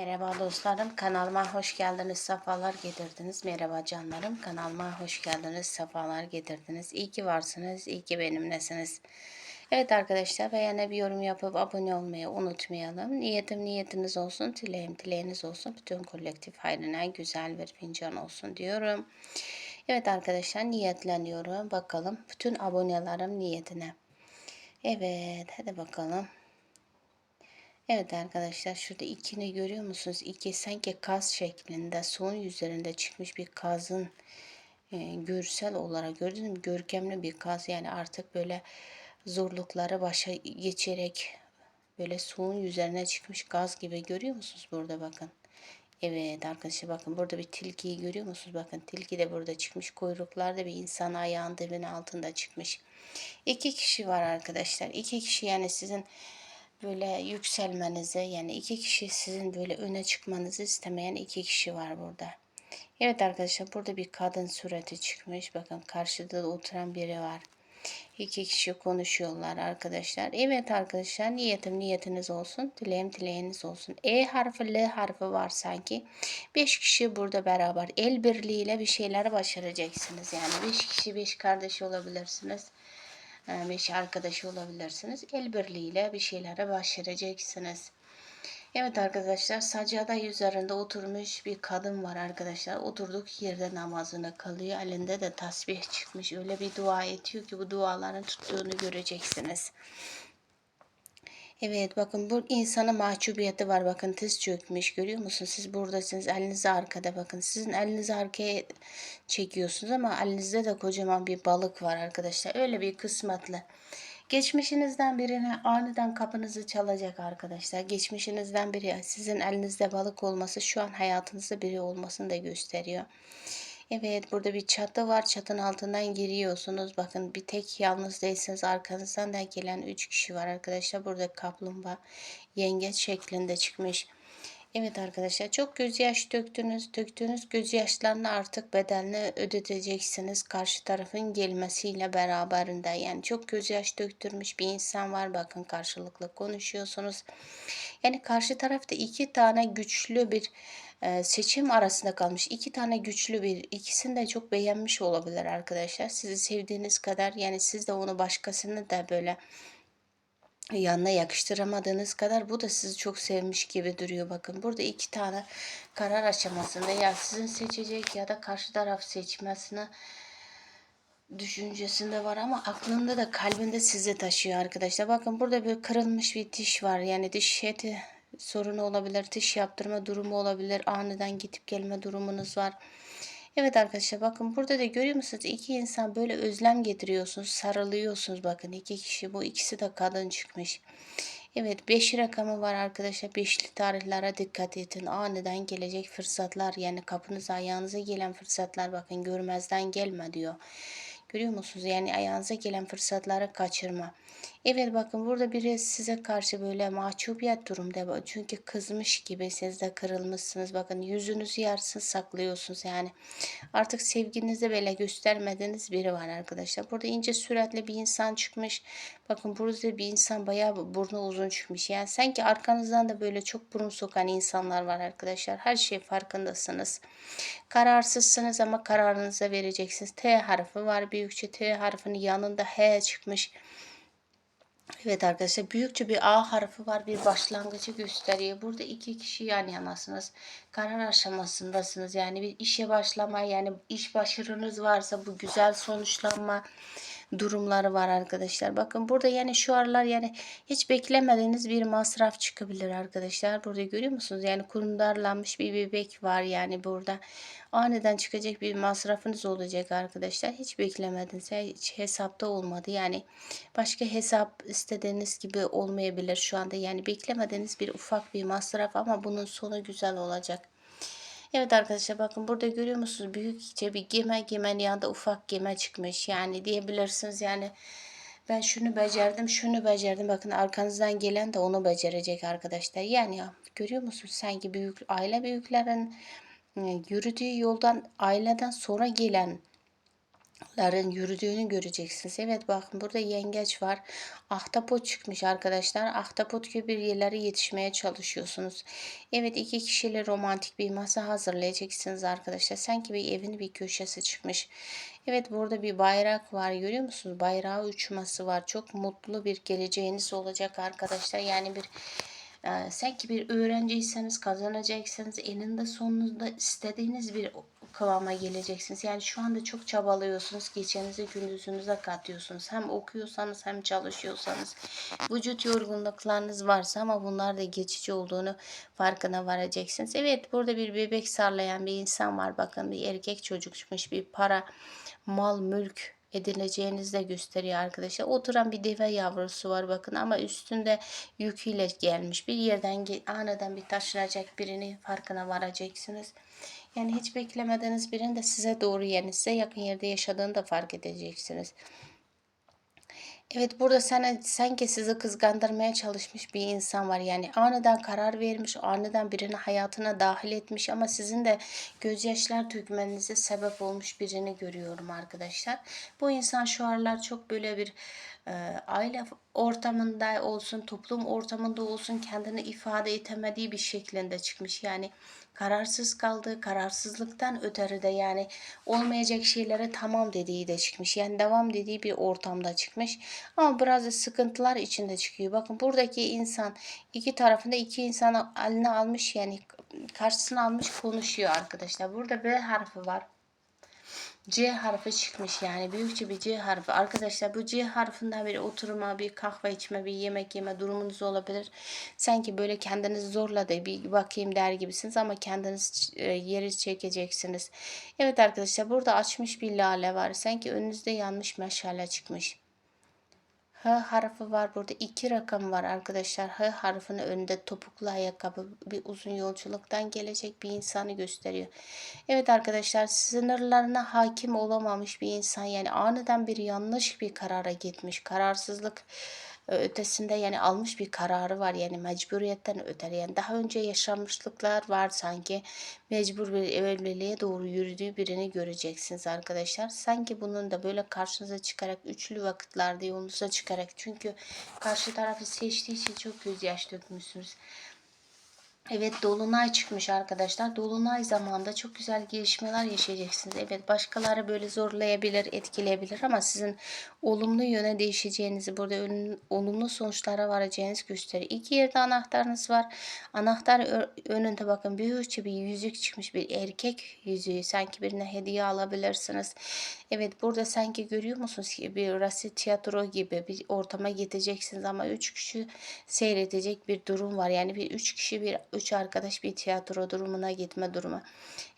Merhaba dostlarım, kanalıma hoş geldiniz, sefalar getirdiniz. Merhaba canlarım, kanalıma hoş geldiniz, sefalar getirdiniz. İyi ki varsınız, iyi ki benimlesiniz. Evet arkadaşlar, beğene bir yorum yapıp abone olmayı unutmayalım. Niyetim niyetiniz olsun, dileğim dileğiniz olsun. Bütün kolektif hayrına güzel bir fincan olsun diyorum. Evet arkadaşlar, niyetleniyorum. Bakalım bütün abonelerim niyetine. Evet, hadi bakalım. Evet arkadaşlar şurada ikini görüyor musunuz? İki sanki kaz şeklinde son üzerinde çıkmış bir kazın e, görsel olarak gördünüz mü? Görkemli bir kaz yani artık böyle zorlukları başa geçerek böyle suyun üzerine çıkmış gaz gibi görüyor musunuz burada bakın. Evet arkadaşlar bakın burada bir tilkiyi görüyor musunuz? Bakın tilki de burada çıkmış. Kuyruklarda bir insan ayağın dibinin altında çıkmış. İki kişi var arkadaşlar. İki kişi yani sizin böyle yükselmenizi yani iki kişi sizin böyle öne çıkmanızı istemeyen iki kişi var burada. Evet arkadaşlar burada bir kadın sureti çıkmış. Bakın karşıda da oturan biri var. İki kişi konuşuyorlar arkadaşlar. Evet arkadaşlar niyetim niyetiniz olsun. Dileğim dileğiniz olsun. E harfi L harfi var sanki. Beş kişi burada beraber el birliğiyle bir şeyler başaracaksınız. Yani beş kişi beş kardeş olabilirsiniz. Ee, beş arkadaşı olabilirsiniz. El birliğiyle bir şeylere başaracaksınız. Evet arkadaşlar saccada üzerinde oturmuş bir kadın var arkadaşlar. Oturduk yerde namazını kılıyor. Elinde de tasbih çıkmış. Öyle bir dua ediyor ki bu duaların tuttuğunu göreceksiniz. Evet bakın bu insanın mahcubiyeti var. Bakın tiz çökmüş. Görüyor musunuz? Siz buradasınız. Eliniz arkada bakın. Sizin elinizi arkaya çekiyorsunuz ama elinizde de kocaman bir balık var arkadaşlar. Öyle bir kısmetli. Geçmişinizden birine aniden kapınızı çalacak arkadaşlar. Geçmişinizden biri sizin elinizde balık olması şu an hayatınızda biri olmasını da gösteriyor. Evet burada bir çatı var. Çatının altından giriyorsunuz. Bakın bir tek yalnız değilsiniz. Arkanızdan da gelen 3 kişi var arkadaşlar. Burada kaplumbağa yengeç şeklinde çıkmış. Evet arkadaşlar çok gözyaş döktünüz. Döktüğünüz gözyaşlarını artık bedelini ödeteceksiniz. Karşı tarafın gelmesiyle beraberinde. Yani çok gözyaş döktürmüş bir insan var. Bakın karşılıklı konuşuyorsunuz. Yani karşı tarafta iki tane güçlü bir e, seçim arasında kalmış. iki tane güçlü bir ikisini de çok beğenmiş olabilir arkadaşlar. Sizi sevdiğiniz kadar yani siz de onu başkasını da böyle yanına yakıştıramadığınız kadar bu da sizi çok sevmiş gibi duruyor. Bakın burada iki tane karar aşamasında ya sizin seçecek ya da karşı taraf seçmesini düşüncesinde var ama aklında da kalbinde sizi taşıyor arkadaşlar. Bakın burada bir kırılmış bir diş var. Yani diş eti sorunu olabilir. Diş yaptırma durumu olabilir. Aniden gidip gelme durumunuz var. Evet arkadaşlar bakın burada da görüyor musunuz? İki insan böyle özlem getiriyorsunuz. Sarılıyorsunuz bakın iki kişi. Bu ikisi de kadın çıkmış. Evet 5 rakamı var arkadaşlar. Beşli tarihlere dikkat edin. Aniden gelecek fırsatlar yani kapınıza ayağınıza gelen fırsatlar bakın görmezden gelme diyor. Görüyor musunuz? Yani ayağınıza gelen fırsatları kaçırma. Evet bakın burada biri size karşı böyle mahcubiyet durumda. Çünkü kızmış gibi siz de kırılmışsınız. Bakın yüzünüzü yarsız saklıyorsunuz. Yani artık sevginizi böyle göstermediğiniz biri var arkadaşlar. Burada ince süratli bir insan çıkmış. Bakın burada bir insan bayağı burnu uzun çıkmış. Yani sanki arkanızdan da böyle çok burun sokan insanlar var arkadaşlar. Her şey farkındasınız. Kararsızsınız ama kararınızı vereceksiniz. T harfi var. Büyükçe T harfinin yanında H çıkmış. Evet arkadaşlar büyükçe bir A harfi var bir başlangıcı gösteriyor. Burada iki kişi yan yanasınız. Karar aşamasındasınız. Yani bir işe başlama yani iş başarınız varsa bu güzel sonuçlanma durumları var arkadaşlar. Bakın burada yani şu aralar yani hiç beklemediğiniz bir masraf çıkabilir arkadaşlar. Burada görüyor musunuz? Yani kurumdarlanmış bir bebek var yani burada. Aniden çıkacak bir masrafınız olacak arkadaşlar. Hiç beklemediniz. Hiç hesapta olmadı. Yani başka hesap istediğiniz gibi olmayabilir şu anda. Yani beklemediğiniz bir ufak bir masraf ama bunun sonu güzel olacak. Evet arkadaşlar bakın burada görüyor musunuz? Büyükçe bir geme gemenin yanında ufak geme çıkmış. Yani diyebilirsiniz yani ben şunu becerdim şunu becerdim. Bakın arkanızdan gelen de onu becerecek arkadaşlar. Yani ya, görüyor musunuz? Sanki büyük aile büyüklerin e, yürüdüğü yoldan aileden sonra gelen ların yürüdüğünü göreceksiniz. Evet bakın burada yengeç var. Ahtapot çıkmış arkadaşlar. Ahtapot gibi bir yerlere yetişmeye çalışıyorsunuz. Evet iki kişiyle romantik bir masa hazırlayacaksınız arkadaşlar. Sanki bir evin bir köşesi çıkmış. Evet burada bir bayrak var. Görüyor musunuz? Bayrağı uçması var. Çok mutlu bir geleceğiniz olacak arkadaşlar. Yani bir e, sanki bir öğrenciyseniz kazanacaksınız. Eninde sonunda istediğiniz bir kıvama geleceksiniz. Yani şu anda çok çabalıyorsunuz. Gecenizi gündüzünüze katıyorsunuz. Hem okuyorsanız hem çalışıyorsanız. Vücut yorgunluklarınız varsa ama bunlar da geçici olduğunu farkına varacaksınız. Evet burada bir bebek sallayan bir insan var. Bakın bir erkek çocuk çıkmış. Bir para, mal, mülk edineceğinizi de gösteriyor arkadaşlar. Oturan bir deve yavrusu var bakın ama üstünde yüküyle gelmiş. Bir yerden aniden bir taşınacak birini farkına varacaksınız. Yani hiç beklemediğiniz birinin de size doğru yani size yakın yerde yaşadığını da fark edeceksiniz. Evet burada sana sanki sizi kızgandırmaya çalışmış bir insan var. Yani aniden karar vermiş, aniden birini hayatına dahil etmiş ama sizin de gözyaşlar dökmenize sebep olmuş birini görüyorum arkadaşlar. Bu insan şu aralar çok böyle bir aile ortamında olsun, toplum ortamında olsun kendini ifade etemediği bir şeklinde çıkmış. Yani kararsız kaldığı, kararsızlıktan ötürü de yani olmayacak şeylere tamam dediği de çıkmış. Yani devam dediği bir ortamda çıkmış. Ama biraz da sıkıntılar içinde çıkıyor. Bakın buradaki insan iki tarafında iki insanı eline almış yani karşısına almış konuşuyor arkadaşlar. Burada B harfi var. C harfi çıkmış yani büyükçe bir C harfi. Arkadaşlar bu C harfinden bir oturma, bir kahve içme, bir yemek yeme durumunuz olabilir. Sanki böyle kendinizi zorla da bir bakayım der gibisiniz ama kendiniz e, yeri çekeceksiniz. Evet arkadaşlar burada açmış bir lale var. Sanki önünüzde yanmış meşale çıkmış. H harfi var. Burada iki rakam var arkadaşlar. H harfinin önünde topuklu ayakkabı bir uzun yolculuktan gelecek bir insanı gösteriyor. Evet arkadaşlar sınırlarına hakim olamamış bir insan yani aniden bir yanlış bir karara gitmiş. Kararsızlık ötesinde yani almış bir kararı var yani mecburiyetten öte yani daha önce yaşanmışlıklar var sanki mecbur bir evliliğe doğru yürüdüğü birini göreceksiniz arkadaşlar. Sanki bunun da böyle karşınıza çıkarak üçlü vakitlerde yolunuza çıkarak çünkü karşı tarafı seçtiği için çok gözyaş dökmüşsünüz. Evet dolunay çıkmış arkadaşlar. Dolunay zamanında çok güzel gelişmeler yaşayacaksınız. Evet başkaları böyle zorlayabilir, etkileyebilir ama sizin olumlu yöne değişeceğinizi, burada olumlu sonuçlara varacağınız gösteriyor. İki yerde anahtarınız var. Anahtar önünde bakın büyükçe bir yüzük çıkmış bir erkek yüzüğü. Sanki birine hediye alabilirsiniz. Evet burada sanki görüyor musunuz ki bir rasi tiyatro gibi bir ortama gideceksiniz ama üç kişi seyredecek bir durum var. Yani bir üç kişi bir üç arkadaş bir tiyatro durumuna gitme durumu.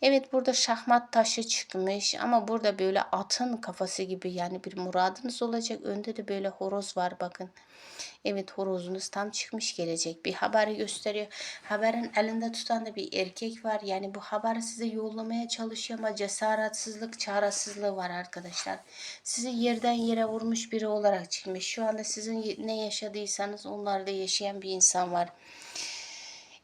Evet burada şahmat taşı çıkmış ama burada böyle atın kafası gibi yani bir muradınız olacak. Önde de böyle horoz var bakın. Evet horozunuz tam çıkmış gelecek. Bir haberi gösteriyor. Haberin elinde tutan da bir erkek var. Yani bu haberi size yollamaya çalışıyor ama cesaretsizlik, çaresizliği var arkadaşlar. Sizi yerden yere vurmuş biri olarak çıkmış. Şu anda sizin ne yaşadıysanız onlarda yaşayan bir insan var.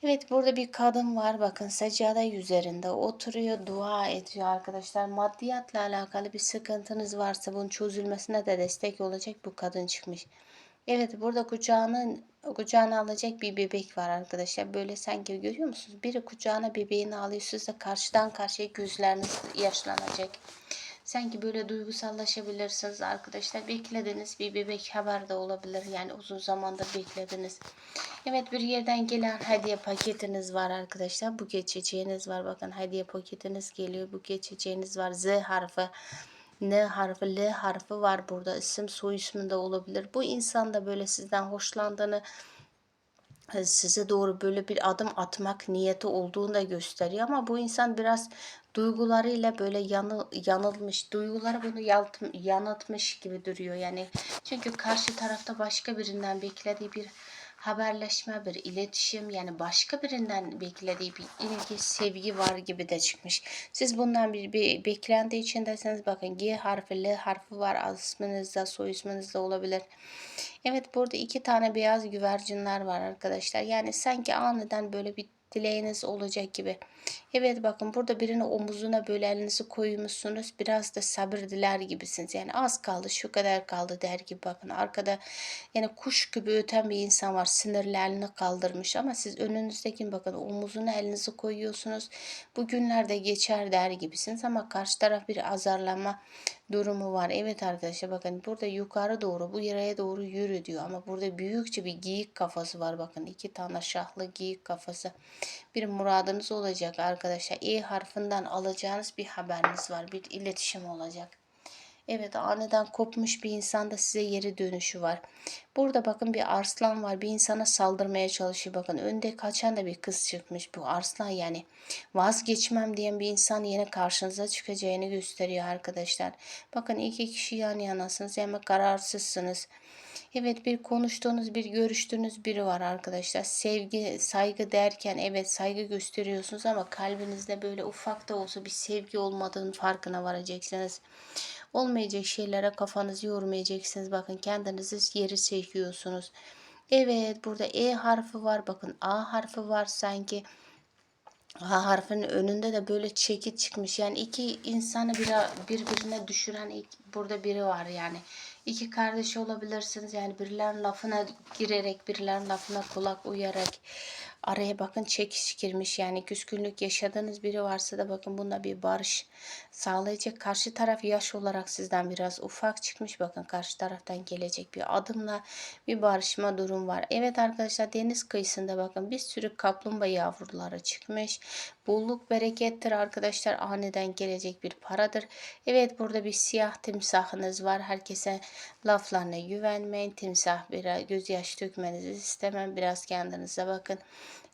Evet burada bir kadın var bakın seccade üzerinde oturuyor dua ediyor arkadaşlar. Maddiyatla alakalı bir sıkıntınız varsa bunun çözülmesine de destek olacak bu kadın çıkmış. Evet burada kucağının kucağına alacak bir bebek var arkadaşlar. Böyle sanki görüyor musunuz? Biri kucağına bebeğini alıyor. Siz de karşıdan karşıya gözleriniz yaşlanacak. Sanki böyle duygusallaşabilirsiniz arkadaşlar. Beklediğiniz bir bebek haber de olabilir. Yani uzun zamandır beklediniz. Evet bir yerden gelen hediye paketiniz var arkadaşlar. Bu geçeceğiniz var. Bakın hediye paketiniz geliyor. Bu geçeceğiniz var. Z harfi. N harfi, L harfi var burada. İsim soy ismi de olabilir. Bu insan da böyle sizden hoşlandığını size doğru böyle bir adım atmak niyeti olduğunu da gösteriyor ama bu insan biraz duygularıyla böyle yanı, yanılmış, duyguları bunu yaltım, yanıltmış gibi duruyor yani. Çünkü karşı tarafta başka birinden beklediği bir haberleşme, bir iletişim yani başka birinden beklediği bir ilgi, sevgi var gibi de çıkmış. Siz bundan bir, bir beklenti içindesiniz. Bakın G harfi, L harfi var. isminizde, soy isminizde olabilir. Evet burada iki tane beyaz güvercinler var arkadaşlar. Yani sanki aniden böyle bir dileğiniz olacak gibi. Evet bakın burada birine omuzuna böyle elinizi koymuşsunuz. Biraz da sabır diler gibisiniz. Yani az kaldı şu kadar kaldı der gibi bakın. Arkada yani kuş gibi öten bir insan var. Sinirli elini kaldırmış ama siz önünüzdeki bakın omuzuna elinizi koyuyorsunuz. Bu günlerde geçer der gibisiniz ama karşı taraf bir azarlama durumu var. Evet arkadaşlar bakın burada yukarı doğru bu yere doğru yürü diyor. Ama burada büyükçe bir geyik kafası var. Bakın iki tane şahlı geyik kafası. Bir muradınız olacak arkadaşlar. E harfinden alacağınız bir haberiniz var. Bir iletişim olacak Evet aniden kopmuş bir insanda size yeri dönüşü var. Burada bakın bir arslan var. Bir insana saldırmaya çalışıyor. Bakın önde kaçan da bir kız çıkmış. Bu arslan yani vazgeçmem diyen bir insan yine karşınıza çıkacağını gösteriyor arkadaşlar. Bakın iki kişi yan yanasınız. Yani kararsızsınız. Evet bir konuştuğunuz, bir görüştüğünüz biri var arkadaşlar. Sevgi, saygı derken evet saygı gösteriyorsunuz ama kalbinizde böyle ufak da olsa bir sevgi olmadığının farkına varacaksınız. Olmayacak şeylere kafanızı yormayacaksınız. Bakın kendinizi yeri çekiyorsunuz. Evet burada E harfi var. Bakın A harfi var sanki. A harfinin önünde de böyle çekit çıkmış. Yani iki insanı bir, birbirine düşüren ilk- burada biri var yani. İki kardeş olabilirsiniz. Yani birilerinin lafına girerek, birilerinin lafına kulak uyarak araya bakın çekiş girmiş. Yani küskünlük yaşadığınız biri varsa da bakın bunda bir barış sağlayacak. Karşı taraf yaş olarak sizden biraz ufak çıkmış. Bakın karşı taraftan gelecek bir adımla bir barışma durum var. Evet arkadaşlar deniz kıyısında bakın bir sürü kaplumbağa yavruları çıkmış. Bolluk berekettir arkadaşlar. Aniden gelecek bir paradır. Evet burada bir siyah timsahınız var. Herkese laflarına güvenmeyin. Timsah bir gözyaşı dökmenizi istemem. Biraz kendinize bakın.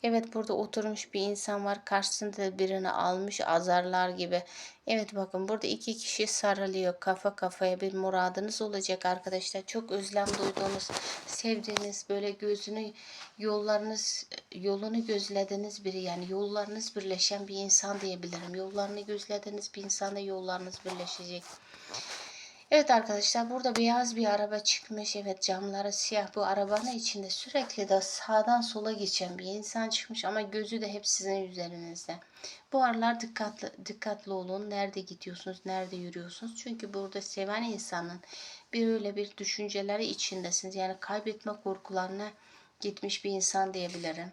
Evet burada oturmuş bir insan var. Karşısında da birini almış azarlar gibi. Evet bakın burada iki kişi sarılıyor. Kafa kafaya bir muradınız olacak arkadaşlar. Çok özlem duyduğunuz, sevdiğiniz böyle gözünü yollarınız yolunu gözlediğiniz biri yani yollarınız birleşen bir insan diyebilirim. Yollarını gözlediğiniz bir insanla yollarınız birleşecek. Evet arkadaşlar burada beyaz bir araba çıkmış. Evet camları siyah. Bu arabanın içinde sürekli de sağdan sola geçen bir insan çıkmış ama gözü de hep sizin üzerinizde. Bu aralar dikkatli, dikkatli olun. Nerede gidiyorsunuz, nerede yürüyorsunuz? Çünkü burada seven insanın bir öyle bir düşünceleri içindesiniz. Yani kaybetme korkularına gitmiş bir insan diyebilirim.